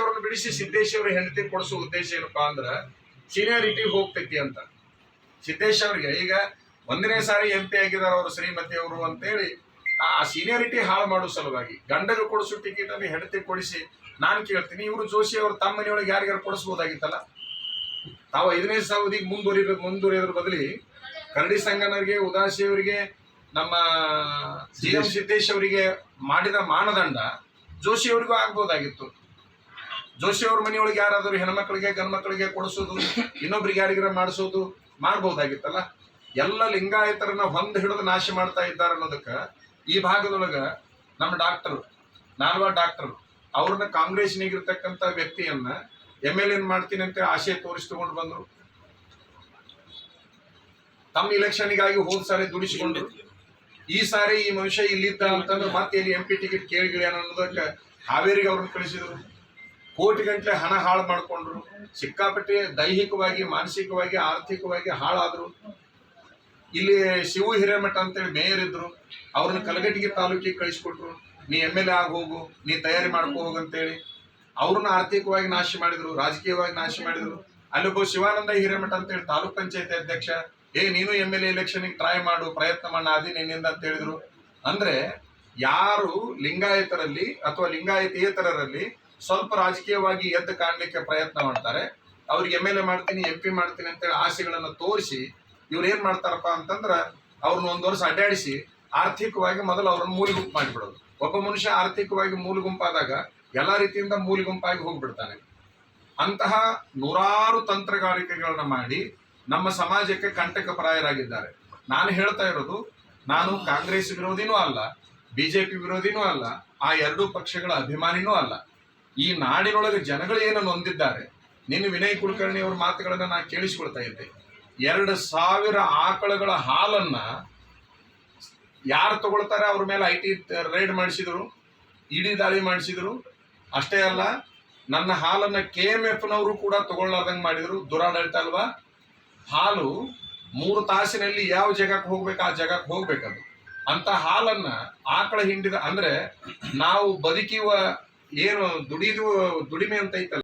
ಅವರನ್ನು ಬಿಡಿಸಿ ಸಿದ್ದೇಶ್ ಅವರ ಹೆಂಡತಿ ಕೊಡಿಸೋ ಉದ್ದೇಶ ಏನಪ್ಪಾ ಅಂದ್ರ ಸೀನಿಯಾರಿಟಿ ಹೋಗ್ತೈತಿ ಅಂತ. ಸಿದ್ದೇಶ್ ಅವ್ರಿಗೆ ಈಗ ಒಂದನೇ ಸಾರಿ ಎಂ ಪಿ ಆಗಿದಾರ ಅವರು ಶ್ರೀಮತಿ ಅವರು ಅಂತೇಳಿ ಆ ಸೀನಿಯಾರಿಟಿ ಹಾಳು ಮಾಡೋ ಸಲುವಾಗಿ ಗಂಡರು ಕೊಡಿಸೋ ಟಿಕೆಟ್ ಅನ್ನು ಹೆಂಡತಿ ಕೊಡಿಸಿ ನಾನು ಕೇಳ್ತೀನಿ ಇವರು ಜೋಶಿ ಅವರು ತಮ್ಮ ಮನೆಯೊಳಗೆ ಯಾರಿಗಾರು ಕೊಡಿಸ್ಬೋದಾಗಿತ್ತಲ್ಲ? ತಾವು ಐದನೇ ಸಾವಿರದಿಗೆ ಮುಂದುವರಿಬೇಕು ಮುಂದುವರಿಯೋದ್ರ ಬದಲಿ ಕರಡಿ ಸಂಗನವರಿಗೆ ಉದಾಸಿ ಅವರಿಗೆ ನಮ್ಮ ಸಿ ಎಂ ಸಿದ್ದೇಶ್ ಅವರಿಗೆ ಮಾಡಿದ ಮಾನದಂಡ ಜೋಶಿ ಅವರಿಗೂ ಆಗ್ಬೋದಾಗಿತ್ತು. ಅವ್ರ ಮನೆಯೊಳಗೆ ಯಾರಾದರೂ ಹೆಣ್ಮಕ್ಳಿಗೆ, ಗಂಡ್ಮಕ್ಳಿಗೆ ಕೊಡಿಸೋದು, ಇನ್ನೊಬ್ರಿಗೆ ಯಾರಿಗಾರ ಮಾಡಿಸೋದು ಮಾಡ್ಬೋದಾಗಿತ್ತಲ್ಲ? ಎಲ್ಲ ಲಿಂಗಾಯತರನ್ನ ಹೊಂದ ಹಿಡಿದು ನಾಶ ಮಾಡ್ತಾ ಇದ್ದಾರೆ ಅನ್ನೋದಕ್ಕೆ ಈ ಭಾಗದೊಳಗ ನಮ್ಮ ಡಾಕ್ಟರ್ ನಾಲ್ವ ಡಾಕ್ಟರ್ ಅವ್ರನ್ನ ಕಾಂಗ್ರೆಸ್ನಿಗಿರ್ತಕ್ಕಂಥ ವ್ಯಕ್ತಿಯನ್ನ ಎಂ ಎಲ್ ಎನ್ ಮಾಡ್ತೀನಿ ಅಂತ ಆಶೆ ತೋರಿಸ್ಕೊಂಡು ಬಂದರು. ತಮ್ಮ ಇಲೆಕ್ಷನ್ಗಾಗಿ ಹೋದ್ ಸಾರಿ ದುಡಿಸಿಕೊಂಡ್ರು. ಈ ಸಾರಿ ಈ ಮನುಷ್ಯ ಇಲ್ಲಿದ್ದ ಅಂತಂದ್ರೆ ಮತ್ತೆ ಇಲ್ಲಿ ಎಂ ಪಿ ಟಿಕೆಟ್ ಕೇಳಿಗಿಳಿ ಅನ್ನೋದಕ್ಕೆ ಹಾವೇರಿಗೆ ಅವ್ರನ್ನ ಕಳಿಸಿದ್ರು. ಕೋಟಿ ಗಂಟೆ ಹಣ ಹಾಳು ಮಾಡ್ಕೊಂಡ್ರು. ಸಿಕ್ಕಾಪಟ್ಟೆ ದೈಹಿಕವಾಗಿ, ಮಾನಸಿಕವಾಗಿ, ಆರ್ಥಿಕವಾಗಿ ಹಾಳಾದ್ರು. ಇಲ್ಲಿ ಶಿವು ಹಿರೇಮಠ ಅಂತೇಳಿ ಮೇಯರ್ ಇದ್ರು. ಅವ್ರನ್ನ ಕಲಗಟ್ಟಿಗೆ ತಾಲೂಕಿಗೆ ಕಳಿಸ್ಕೊಟ್ರು. ನೀ ಎಂ ಎಲ್ ಎ ಆಗಿ ಹೋಗು, ನೀ ತಯಾರಿ ಮಾಡ್ಕೋ ಹೋಗಂತೇಳಿ ಅವ್ರನ್ನ ಆರ್ಥಿಕವಾಗಿ ನಾಶ ಮಾಡಿದ್ರು, ರಾಜಕೀಯವಾಗಿ ನಾಶ ಮಾಡಿದ್ರು. ಅಲ್ಲೊಬ್ಬ ಶಿವಾನಂದ ಹಿರೇಮಠ ಅಂತೇಳಿ ತಾಲೂಕ್ ಪಂಚಾಯತಿ ಅಧ್ಯಕ್ಷ, ಏ, ನೀನು ಎಂ ಎಲ್ ಎ ಎಲೆಕ್ಷನ್ಗೆ ಟ್ರೈ ಮಾಡು, ಪ್ರಯತ್ನ ಮಾಡ, ಅದಿ ನಿನ್ನಿಂದ ಅಂತ ಹೇಳಿದ್ರು. ಅಂದ್ರೆ ಯಾರು ಲಿಂಗಾಯತರಲ್ಲಿ ಅಥವಾ ಲಿಂಗಾಯತೇತರರಲ್ಲಿ ಸ್ವಲ್ಪ ರಾಜಕೀಯವಾಗಿ ಎದ್ದು ಕಾಣಲಿಕ್ಕೆ ಪ್ರಯತ್ನ ಮಾಡ್ತಾರೆ. ಅವ್ರಿಗೆ ಎಂ ಎಲ್ ಎ ಮಾಡ್ತೀನಿ ಎಂ ಪಿ ಮಾಡ್ತೀನಿ ಅಂತೇಳಿ ಆಸೆಗಳನ್ನ ತೋರಿಸಿ ಇವ್ರು ಏನ್ ಮಾಡ್ತಾರಪ್ಪ ಅಂತಂದ್ರ ಅವ್ರನ್ನ ಒಂದು ವರ್ಷ ಅಡ್ಡಾಡಿಸಿ ಆರ್ಥಿಕವಾಗಿ ಮೊದಲು ಅವ್ರನ್ನ ಮೂಲ ಗುಂಪು ಮಾಡಿಬಿಡೋದು. ಒಬ್ಬ ಮನುಷ್ಯ ಆರ್ಥಿಕವಾಗಿ ಮೂಲ ಗುಂಪಾದಾಗ ಎಲ್ಲಾ ರೀತಿಯಿಂದ ಮೂಲ ಗುಂಪಾಗಿ ಹೋಗ್ಬಿಡ್ತಾನೆ. ಅಂತಹ ನೂರಾರು ತಂತ್ರಗಾರಿಕೆಗಳನ್ನ ಮಾಡಿ ನಮ್ಮ ಸಮಾಜಕ್ಕೆ ಕಂಟಕಪ್ರಾಯರಾಗಿದ್ದಾರೆ ನಾನು ಹೇಳ್ತಾ ಇರೋದು, ನಾನು ಕಾಂಗ್ರೆಸ್ ವಿರೋಧಿನೂ ಅಲ್ಲ, ಬಿಜೆಪಿ ವಿರೋಧಿನೂ ಅಲ್ಲ, ಆ ಎರಡೂ ಪಕ್ಷಗಳ ಅಭಿಮಾನಿನೂ ಅಲ್ಲ. ಈ ನಾಡಿನೊಳಗೆ ಜನಗಳು ಏನು ನೊಂದಿದ್ದಾರೆ ನಿನ್ನ ವಿನಯ್ ಕುಲಕರ್ಣಿ ಅವ್ರ ಮಾತುಗಳನ್ನು ನಾನು ಕೇಳಿಸ್ಕೊಳ್ತಾ ಇದ್ದೆ. ಎರಡು ಸಾವಿರ ಆಕಳುಗಳ ಹಾಲನ್ನ ಯಾರು ತಗೊಳ್ತಾರೆ? ಅವ್ರ ಮೇಲೆ ಐ ಟಿ ರೈಡ್ ಮಾಡಿಸಿದ್ರು, ಇಡಿ ದಾಳಿ ಮಾಡಿಸಿದ್ರು. ಅಷ್ಟೇ ಅಲ್ಲ, ನನ್ನ ಹಾಲನ್ನ ಕೆ ಎಂ ಎಫ್ನವರು ಕೂಡ ತಗೊಳ್ಳಾರ್ದಂಗೆ ಮಾಡಿದ್ರು. ದುರಾಡಳಿತ ಅಲ್ವಾ? ಹಾಲು ಮೂರು ತಾಸಿನಲ್ಲಿ ಯಾವ ಜಾಗಕ್ಕೆ ಹೋಗ್ಬೇಕು, ಆ ಜಾಗಕ್ಕೆ ಹೋಗ್ಬೇಕದು. ಅಂತ ಹಾಲನ್ನ ಆಕಳ ಹಿಂಡಿದ, ಅಂದ್ರೆ ನಾವು ಬದುಕಿವ ಏನು ದುಡಿದು ದುಡಿಮೆ ಅಂತ ಐತಲ್ಲ.